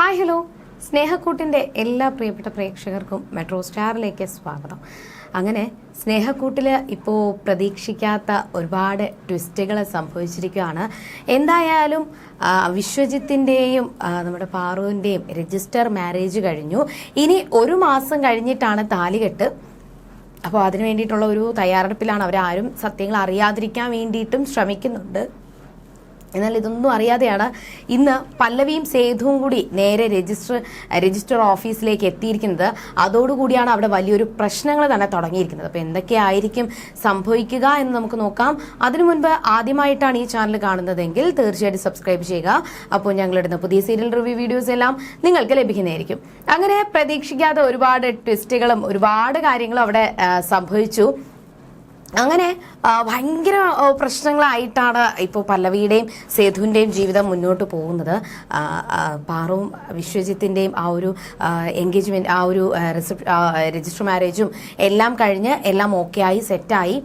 Hi hello. സ്നേഹക്കൂട്ടിന്റെ എല്ലാ പ്രിയപ്പെട്ട പ്രേക്ഷകർക്കും മെട്രോ സ്റ്റാറിലേക്ക് സ്വാഗതം. അങ്ങനെ സ്നേഹക്കൂട്ടിൽ ഇപ്പോൾ പ്രതീക്ഷിക്കാത്ത ഒരുപാട് ട്വിസ്റ്റുകൾ സംഭവിച്ചിരിക്കുകയാണ്. എന്തായാലും വിശ്വജിത്തിന്റെയും നമ്മുടെ പാറുവിന്റെയും രജിസ്റ്റർ മാരേജ് കഴിഞ്ഞു. ഇനി ഒരു മാസം കഴിഞ്ഞിട്ടാണ് താലികെട്ട് അപ്പോൾ അതിന് വേണ്ടിയിട്ടുള്ള ഒരു തയ്യാറെടുപ്പിലാണ് അവരാരും സത്യങ്ങൾ അറിയാതിരിക്കാൻ വേണ്ടിയിട്ടും ശ്രമിക്കുന്നുണ്ട്. എന്നാൽ ഇതൊന്നും അറിയാതെയാണ് ഇന്ന് പല്ലവിയും സേതുവും കൂടി നേരെ രജിസ്റ്റർ രജിസ്റ്റർ ഓഫീസിലേക്ക് എത്തിയിരിക്കുന്നത്. അതോടുകൂടിയാണ് അവിടെ വലിയൊരു പ്രശ്നങ്ങൾ തന്നെ തുടങ്ങിയിരിക്കുന്നത്. അപ്പോൾ എന്തൊക്കെയായിരിക്കും സംഭവിക്കുക എന്ന് നമുക്ക് നോക്കാം. അതിനു മുൻപ് ആദ്യമായിട്ടാണ് ഈ ചാനൽ കാണുന്നതെങ്കിൽ തീർച്ചയായിട്ടും സബ്സ്ക്രൈബ് ചെയ്യുക. അപ്പോൾ ഞങ്ങളിടുന്ന പുതിയ സീരിയൽ റിവ്യൂ വീഡിയോസ് എല്ലാം നിങ്ങൾക്ക് ലഭിക്കുന്നതായിരിക്കും. അങ്ങനെ പ്രതീക്ഷിക്കാതെ ഒരുപാട് ട്വിസ്റ്റുകളും ഒരുപാട് കാര്യങ്ങളും അവിടെ സംഭവിച്ചു. അങ്ങനെ ഭയങ്കര പ്രശ്നങ്ങളായിട്ടാണ് ഇപ്പോൾ പല്ലവിയുടെയും സേതുവിന്റെയും ജീവിതം മുന്നോട്ട് പോകുന്നത്. പാറും വിശ്വജിത്തിന്റെയും ആ ഒരു എൻഗേജ്മെന്റ് ആ ഒരു രജിസ്റ്റർ മാരേജും എല്ലാം കഴിഞ്ഞ് എല്ലാം ഓക്കെ ആയി സെറ്റായി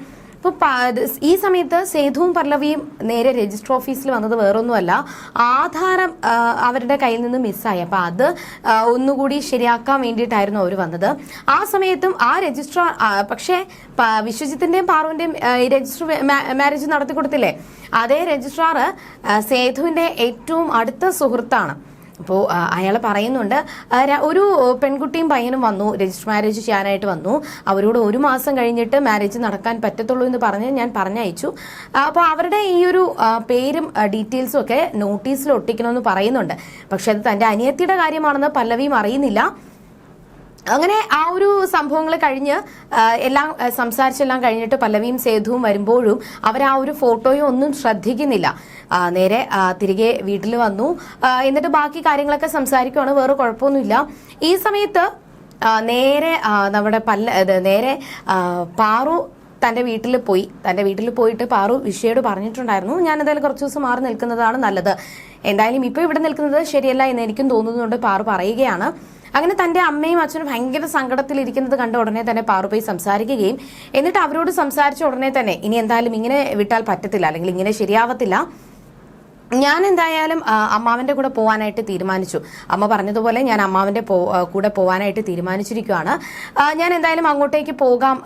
ഈ സമയത്ത് സേതുവും പല്ലവിയും നേരെ രജിസ്റ്റർ ഓഫീസിൽ വന്നത് വേറൊന്നുമല്ല. ആധാരം അവരുടെ കയ്യിൽ നിന്ന് മിസ്സായി. അപ്പോൾ അത് ഒന്നുകൂടി ശരിയാക്കാൻ വേണ്ടിയിട്ടായിരുന്നു അവർ വന്നത്. ആ സമയത്തും ആ രജിസ്ട്രാർ പക്ഷേ വിശ്വജിത്തിന്റെയും പാറുവിന്റെയും രജിസ്റ്റർ മാരേജ് നടത്തി കൊടുത്തില്ലേ അതേ രജിസ്ട്രാർ സേതുവിന്റെ ഏറ്റവും അടുത്ത സുഹൃത്താണ്. അപ്പോൾ അയാൾ പറയുന്നുണ്ട് ഒരു പെൺകുട്ടിയും പയ്യനും വന്നു രജിസ്റ്റർ മാരേജ് ചെയ്യാനായിട്ട് വന്നു. അവരോട് ഒരു മാസം കഴിഞ്ഞിട്ട് മാരേജ് നടക്കാൻ പറ്റത്തുള്ളൂ എന്ന് പറഞ്ഞ് ഞാൻ പറഞ്ഞയച്ചു. അപ്പോൾ അവരുടെ ഈ ഒരു പേരും ഡീറ്റെയിൽസും ഒക്കെ നോട്ടീസിൽ ഒട്ടിക്കണമെന്ന് പറയുന്നുണ്ട്. പക്ഷെ അത് തന്റെ അനിയത്തിയുടെ കാര്യമാണെന്ന് പല്ലവിയും അറിയുന്നില്ല. അങ്ങനെ ആ ഒരു സംഭവങ്ങൾ കഴിഞ്ഞ് എല്ലാം സംസാരിച്ചെല്ലാം കഴിഞ്ഞിട്ട് പല്ലവിയും സേതുവും വരുമ്പോഴും അവർ ആ ഒരു ഫോട്ടോയും ഒന്നും ശ്രദ്ധിക്കുന്നില്ല. നേരെ തിരികെ വീട്ടിൽ വന്നു. എന്നിട്ട് ബാക്കി കാര്യങ്ങളൊക്കെ സംസാരിക്കുവാണ്. വേറെ കുഴപ്പമൊന്നുമില്ല. ഈ സമയത്ത് നേരെ നമ്മുടെ പല്ല നേരെ പാറു തന്റെ വീട്ടിൽ പോയി. തന്റെ വീട്ടിൽ പോയിട്ട് പാറു വിഷയോട് പറഞ്ഞിട്ടുണ്ടായിരുന്നു ഞാൻ എന്തായാലും കുറച്ച് ദിവസം മാറി നിൽക്കുന്നതാണ് നല്ലത്. എന്തായാലും ഇപ്പോൾ ഇവിടെ നിൽക്കുന്നത് ശരിയല്ല എന്ന് എനിക്കും തോന്നുന്നുണ്ട് പാറു പറയുകയാണ്. അങ്ങനെ തന്റെ അമ്മയും അച്ഛനും ഭയങ്കര സങ്കടത്തിലിരിക്കുന്നത് കണ്ട ഉടനെ തന്നെ പാറുപോയി സംസാരിക്കുകയും. എന്നിട്ട് അവരോട് സംസാരിച്ച ഉടനെ തന്നെ ഇനി എന്തായാലും ഇങ്ങനെ വിട്ടാൽ പറ്റത്തില്ല അല്ലെങ്കിൽ ഇങ്ങനെ ശരിയാവത്തില്ല. ഞാൻ എന്തായാലും അമ്മാവന്റെ കൂടെ പോകാനായിട്ട് തീരുമാനിച്ചു. അമ്മ പറഞ്ഞതുപോലെ ഞാൻ അമ്മാവന്റെ കൂടെ പോകാനായിട്ട് തീരുമാനിച്ചിരിക്കുകയാണ് ഞാൻ എന്തായാലും അങ്ങോട്ടേക്ക് പോകാം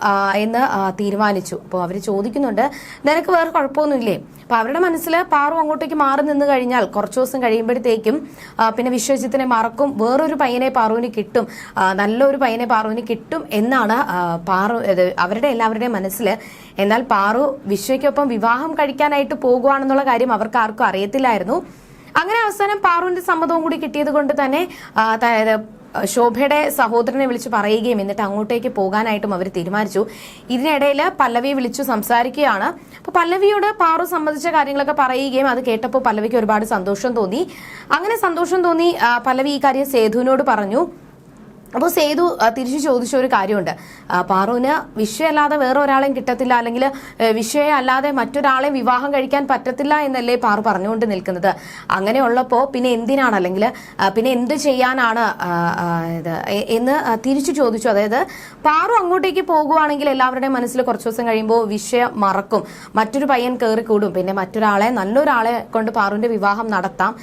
എന്ന് തീരുമാനിച്ചു. അപ്പോൾ അവർ ചോദിക്കുന്നുണ്ട് നിനക്ക് വേറെ കുഴപ്പമൊന്നുമില്ലേ? അപ്പോൾ അവരുടെ മനസ്സിൽ പാറു അങ്ങോട്ടേക്ക് മാറി നിന്ന് കഴിഞ്ഞാൽ കുറച്ച് ദിവസം കഴിയുമ്പോഴത്തേക്കും പിന്നെ വിശ്വജിത്തിനെ മറക്കും വേറൊരു പയ്യനെ പാറുവിന് കിട്ടും നല്ലൊരു പയ്യനെ പാറുവിന് കിട്ടും എന്നാണ് പാറു അവരുടെ എല്ലാവരുടെയും മനസ്സിൽ എന്നാൽ പാറു വിശ്വയ്ക്കൊപ്പം വിവാഹം കഴിക്കാനായിട്ട് പോകുവാണെന്നുള്ള കാര്യം അവർക്ക് ആർക്കും അറിയത്തില്ലായിരുന്നു അങ്ങനെ അവസാനം പാറുവിന്റെ സമ്മതവും കൂടി കിട്ടിയത് കൊണ്ട് തന്നെ ശോഭയുടെ സഹോദരനെ വിളിച്ച് പറയുകയും എന്നിട്ട് അങ്ങോട്ടേക്ക് പോകാനായിട്ടും അവർ തീരുമാനിച്ചു. ഇതിനിടയിൽ പല്ലവി വിളിച്ചു സംസാരിക്കുകയാണ്. അപ്പോൾ പല്ലവിയോട് പാറു സംബന്ധിച്ച കാര്യങ്ങളൊക്കെ പറയുകയും അത് കേട്ടപ്പോൾ പല്ലവിക്ക് ഒരുപാട് സന്തോഷം തോന്നി. അങ്ങനെ സന്തോഷം തോന്നി പല്ലവി ഈ കാര്യം സേതുവിനോട് പറഞ്ഞു. അപ്പോൾ സേതു തിരിച്ചു ചോദിച്ച ഒരു കാര്യമുണ്ട്. പാറുവിന് വിഷയമല്ലാതെ വേറെ ഒരാളെയും കിട്ടത്തില്ല അല്ലെങ്കിൽ വിഷയം അല്ലാതെ മറ്റൊരാളെ വിവാഹം കഴിക്കാൻ പറ്റത്തില്ല എന്നല്ലേ പാറു പറഞ്ഞുകൊണ്ട് നിൽക്കുന്നത്. അങ്ങനെ ഉള്ളപ്പോൾ പിന്നെ എന്തിനാണ് അല്ലെങ്കിൽ പിന്നെ എന്ത് ചെയ്യാനാണ് ഇത് എന്ന് തിരിച്ചു ചോദിച്ചു. അതായത് പാറു അങ്ങോട്ടേക്ക് പോകുവാണെങ്കിൽ എല്ലാവരുടെയും മനസ്സിൽ കുറച്ച് ദിവസം കഴിയുമ്പോൾ വിഷയം മറക്കും. മറ്റൊരു പയ്യൻ കയറി കൂടും പിന്നെ മറ്റൊരാളെ നല്ലൊരാളെ കൊണ്ട് പാറുവിന്റെ വിവാഹം നടത്താം.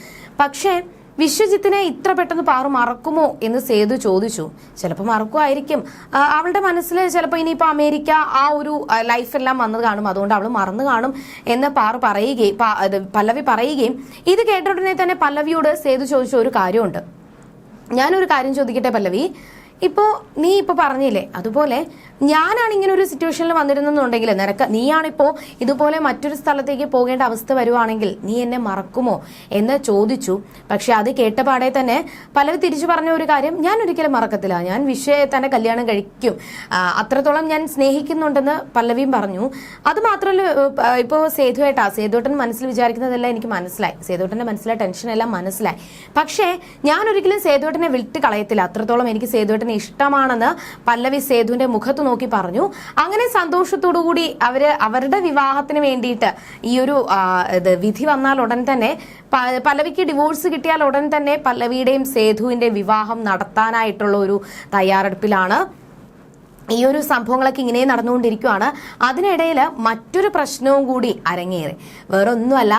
പക്ഷേ വിശ്വജിത്തിനെ ഇത്ര പെട്ടെന്ന് പാറു മറക്കുമോ എന്ന് സേതു ചോദിച്ചു. ചിലപ്പോൾ മറക്കുമായിരിക്കും. അവളുടെ മനസ്സിൽ ചിലപ്പോൾ ഇനിയിപ്പോൾ അമേരിക്ക ആ ഒരു ലൈഫെല്ലാം വന്നത് കാണും. അതുകൊണ്ട് അവൾ മറന്നു കാണും എന്ന് പാറു പറയുകയും പല്ലവി പറയുകയും ഇത് കേട്ട ഉടനെ തന്നെ പല്ലവിയോട് സേതു ചോദിച്ച ഒരു കാര്യമുണ്ട്. ഞാനൊരു കാര്യം ചോദിക്കട്ടെ പല്ലവി? ഇപ്പോൾ നീ ഇപ്പോൾ പറഞ്ഞില്ലേ അതുപോലെ ഞാനാണ് ഇങ്ങനെ ഒരു സിറ്റുവേഷനിൽ വന്നിരുന്നെന്നുണ്ടെങ്കിൽ നിനക്ക് നീയാണിപ്പോൾ ഇതുപോലെ മറ്റൊരു സ്ഥലത്തേക്ക് പോകേണ്ട അവസ്ഥ വരുവാണെങ്കിൽ നീ എന്നെ മറക്കുമോ എന്ന് ചോദിച്ചു. പക്ഷെ അത് കേട്ടപാടെ തന്നെ പലരും തിരിച്ചു പറഞ്ഞ ഒരു കാര്യം ഞാൻ ഒരിക്കലും മറക്കത്തില്ല. ഞാൻ വിഷയെ തന്നെ കല്യാണം കഴിക്കും. അത്രത്തോളം ഞാൻ സ്നേഹിക്കുന്നുണ്ടെന്ന് പല്ലവിയും പറഞ്ഞു. അത് മാത്രമല്ല ഇപ്പോൾ സേതുവേട്ടാ സേതുവേട്ടൻ മനസ്സിൽ വിചാരിക്കുന്നതെല്ലാം എനിക്ക് മനസ്സിലായി. സേതുവേട്ടന്റെ മനസ്സിലെ ടെൻഷനെല്ലാം മനസ്സിലായി. പക്ഷേ ഞാൻ ഒരിക്കലും സേതുവേട്ടനെ വിട്ട് കളയത്തില്ല അത്രത്തോളം എനിക്ക് സേതുവേട്ടനെ ഇഷ്ടമാണെന്ന് പല്ലവി സേതുവിന്റെ മുഖത്ത് നോക്കി പറഞ്ഞു. അങ്ങനെ സന്തോഷത്തോടു കൂടി അവർ അവരുടെ വിവാഹത്തിന് വേണ്ടിയിട്ട് ഈ ഒരു വിധി വന്നാൽ ഉടൻ തന്നെ പല്ലവിക്ക് ഡിവോഴ്സ് കിട്ടിയാൽ ഉടൻ തന്നെ പല്ലവിയുടെയും സേതുവിന്റെ വിവാഹം നടത്താനായിട്ടുള്ള ഒരു തയ്യാറെടുപ്പിലാണ്. ഈ ഒരു സംഭവങ്ങളൊക്കെ ഇങ്ങനെ നടന്നുകൊണ്ടിരിക്കുകയാണ് അതിനിടയിൽ മറ്റൊരു പ്രശ്നവും കൂടി അരങ്ങേറി. വേറെ ഒന്നുമല്ല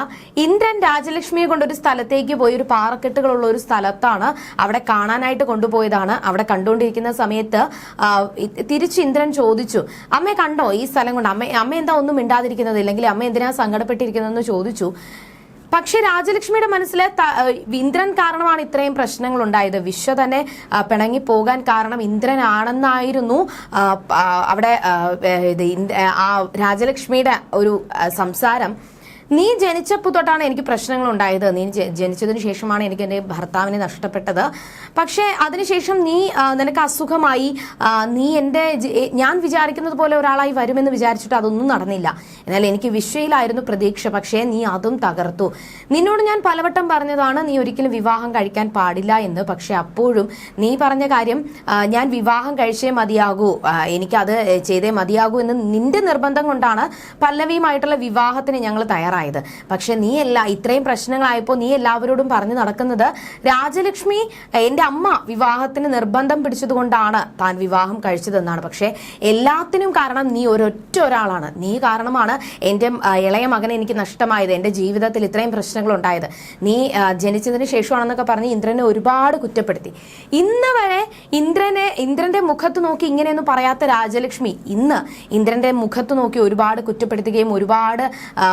ഇന്ദ്രൻ രാജലക്ഷ്മിയെ കൊണ്ടൊരു സ്ഥലത്തേക്ക് പോയി ഒരു പാറക്കെട്ടുകളുള്ള ഒരു സ്ഥലത്താണ് അവിടെ കാണാനായിട്ട് കൊണ്ടുപോയതാണ്. അവിടെ കണ്ടുകൊണ്ടിരിക്കുന്ന സമയത്ത് തിരിച്ച് ഇന്ദ്രൻ ചോദിച്ചു അമ്മയെ കണ്ടോ ഈ സ്ഥലം കൊണ്ട്? അമ്മ അമ്മ എന്താ ഒന്നും മിണ്ടാതിരിക്കുന്നത്? ഇല്ലെങ്കിൽ അമ്മ എന്തിനാ സങ്കടപ്പെട്ടിരിക്കുന്നതെന്ന് ചോദിച്ചു. പക്ഷെ രാജലക്ഷ്മിയുടെ മനസ്സിൽ ഇന്ദ്രൻ കാരണമാണ് ഇത്രയും പ്രശ്നങ്ങൾ ഉണ്ടായത് വിശ്വ തന്നെ പിണങ്ങി പോകാൻ കാരണം ഇന്ദ്രനാണെന്നായിരുന്നു. അവിടെ ആ രാജലക്ഷ്മിയുടെ ഒരു സംസാരം. നീ ജനിച്ചപ്പോൾ തൊട്ടാണ് എനിക്ക് പ്രശ്നങ്ങൾ ഉണ്ടായത് നീ ജനിച്ചതിന് ശേഷമാണ് എനിക്ക് എന്റെ ഭർത്താവിനെ നഷ്ടപ്പെട്ടത്. പക്ഷേ അതിനുശേഷം നീ നിനക്ക് അസുഖമായി. നീ എന്റെ ഞാൻ വിചാരിക്കുന്നത് പോലെ ഒരാളായി വരുമെന്ന് വിചാരിച്ചിട്ട് അതൊന്നും നടന്നില്ല. എന്നാൽ എനിക്ക് വിശ്വയിലായിരുന്നു പ്രതീക്ഷ പക്ഷേ നീ അതും തകർത്തു. നിന്നോട് ഞാൻ പലവട്ടം പറഞ്ഞതാണ് നീ ഒരിക്കലും വിവാഹം കഴിക്കാൻ പാടില്ല എന്ന്. പക്ഷേ അപ്പോഴും നീ പറഞ്ഞ കാര്യം ഞാൻ വിവാഹം കഴിച്ചേ മതിയാകൂ. എനിക്കത് ചെയ്തേ മതിയാകൂ എന്ന് നിന്റെ നിർബന്ധം കൊണ്ടാണ് പല്ലവിയുമായിട്ടുള്ള വിവാഹത്തിന് ഞങ്ങൾ തയ്യാറായത് പക്ഷെ നീ എല്ലാ ഇത്രയും പ്രശ്നങ്ങളായപ്പോൾ നീ എല്ലാവരോടും പറഞ്ഞു നടക്കുന്നത് രാജലക്ഷ്മി എന്റെ അമ്മ വിവാഹത്തിന് നിർബന്ധം പിടിച്ചതുകൊണ്ടാണ് താൻ വിവാഹം കഴിച്ചതെന്നാണ്. പക്ഷേ എല്ലാത്തിനും കാരണം നീ ഒരൊറ്റ ഒരാളാണ്. നീ കാരണമാണ് എന്റെ ഇളയ മകനെ എനിക്ക് നഷ്ടമായത് എന്റെ ജീവിതത്തിൽ ഇത്രയും പ്രശ്നങ്ങൾ ഉണ്ടായത് നീ ജനിച്ചതിന് ശേഷമാണെന്നൊക്കെ പറഞ്ഞ് ഇന്ദ്രനെ ഒരുപാട് കുറ്റപ്പെടുത്തി. ഇന്ന് വരെ ഇന്ദ്രനെ ഇന്ദ്രന്റെ മുഖത്ത് നോക്കി ഇങ്ങനെയൊന്നും പറയാത്ത രാജലക്ഷ്മി ഇന്ന് ഇന്ദ്രന്റെ മുഖത്ത് നോക്കി ഒരുപാട് കുറ്റപ്പെടുത്തുകയും ഒരുപാട് ആ,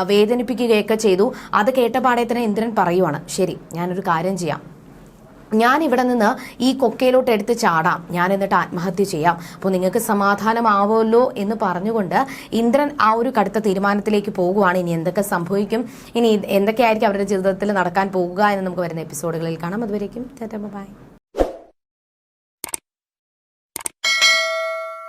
വേദനിപ്പിക്കുകയൊക്കെ ചെയ്തു. അത് കേട്ടപാടെ തന്നെ ഇന്ദ്രൻ പറയുവാണ് ശരി ഞാനൊരു കാര്യം ചെയ്യാം. ഞാൻ ഇവിടെ നിന്ന് ഈ കൊക്കയിലോട്ട് എടുത്ത് ചാടാം. ഞാൻ എന്നിട്ട് ആത്മഹത്യ ചെയ്യാം. അപ്പോൾ നിങ്ങൾക്ക് സമാധാനമാവുമല്ലോ എന്ന് പറഞ്ഞുകൊണ്ട് ഇന്ദ്രൻ ആ ഒരു കടുത്ത തീരുമാനത്തിലേക്ക് പോകുവാണ്. ഇനി എന്തൊക്കെ സംഭവിക്കും? ഇനി എന്തൊക്കെയായിരിക്കും അവരുടെ ജീവിതത്തിൽ നടക്കാൻ പോകുക എന്ന് നമുക്ക് വരുന്ന എപ്പിസോഡുകളിൽ കാണാം. അതുവരേക്കും ബൈ.